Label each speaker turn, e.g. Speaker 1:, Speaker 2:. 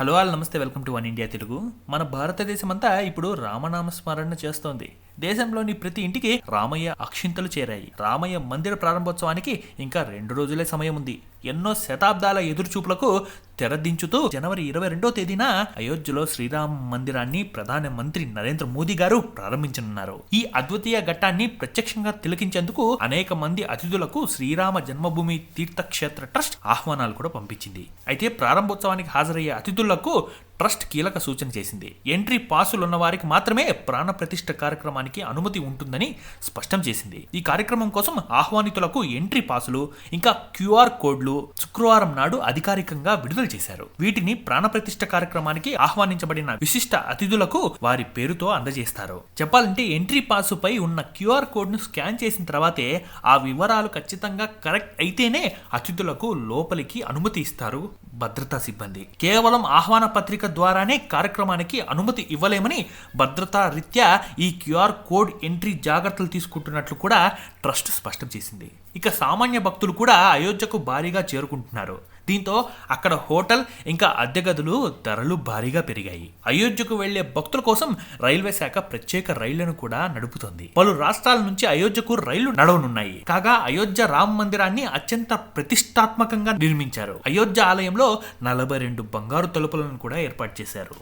Speaker 1: Hello all నమస్తే welcome to one India Telugu. మన భారతదేశం అంతా ఇప్పుడు రామనామ స్మరణ చేస్తోంది. దేశంలోని ప్రతి ఇంటికి రామయ్య అక్షింతలు చేరాయి. రామయ్య మందిర ప్రారంభోత్సవానికి ఇంకా రెండు రోజులే సమయం ఉంది. ఎన్నో శతాబ్దాల ఎదురుచూపులకు తెరదించుతూ జనవరి ఇరవై రెండో తేదీన అయోధ్యలో శ్రీరామ మందిరాన్ని ప్రధాన మంత్రి నరేంద్ర మోదీ గారు ప్రారంభించనున్నారు. ఈ అద్వితీయ ఘట్టాన్ని ప్రత్యక్షంగా తిలకించేందుకు అనేక మంది అతిథులకు శ్రీరామ జన్మభూమి తీర్థక్షేత్ర ట్రస్ట్ ఆహ్వానాలు కూడా పంపించింది. అయితే ప్రారంభోత్సవానికి హాజరయ్యే అతిథులకు ట్రస్ట్ కీలక సూచన చేసింది. ఎంట్రీ పాసులు ఉన్న వారికి మాత్రమే ప్రాణ ప్రతిష్ఠ కార్యక్రమానికి అనుమతి ఉంటుందని స్పష్టం చేసింది. ఈ కార్యక్రమం కోసం ఆహ్వానితులకు ఎంట్రీ పాసులు ఇంకా క్యూఆర్ కోడ్లు శుక్రవారం నాడు అధికారికంగా విడుదల చేశారు. వీటిని ప్రాణ ప్రతిష్ఠ కార్యక్రమానికి ఆహ్వానించబడిన విశిష్ట అతిథులకు వారి పేరుతో అందజేస్తారు. చెప్పాలంటే ఎంట్రీ పాసు పై ఉన్న క్యూఆర్ కోడ్ను స్కాన్ చేసిన తర్వాతే ఆ వివరాలు ఖచ్చితంగా కరెక్ట్ అయితేనే అతిథులకు లోపలికి అనుమతి ఇస్తారు భద్రతా సిబ్బంది. కేవలం ఆహ్వాన పత్రిక ద్వారానే కార్యక్రమానికి అనుమతి ఇవ్వలేమని భద్రతా రీత్యా ఈ క్యూఆర్ కోడ్ ఎంట్రీ జాగ్రత్తలు తీసుకుంటున్నట్లు కూడా ట్రస్ట్ స్పష్టం చేసింది. ఇక సామాన్య భక్తులు కూడా అయోధ్యకు భారీగా చేరుకుంటున్నారు. దీంతో అక్కడ హోటల్ ఇంకా అద్దె గదులు ధరలు భారీగా పెరిగాయి. అయోధ్యకు వెళ్ళే భక్తుల కోసం రైల్వే శాఖ ప్రత్యేక రైళ్ళను కూడా నడుపుతోంది. పలు రాష్ట్రాల నుంచి అయోధ్యకు రైళ్ళు నడవనున్నాయి. కాగా అయోధ్య రామ మందిరాన్ని అత్యంత ప్రతిష్టాత్మకంగా నిర్మించారు. అయోధ్య ఆలయంలో నలభై రెండు బంగారు తలుపులను కూడా ఏర్పాటు చేశారు.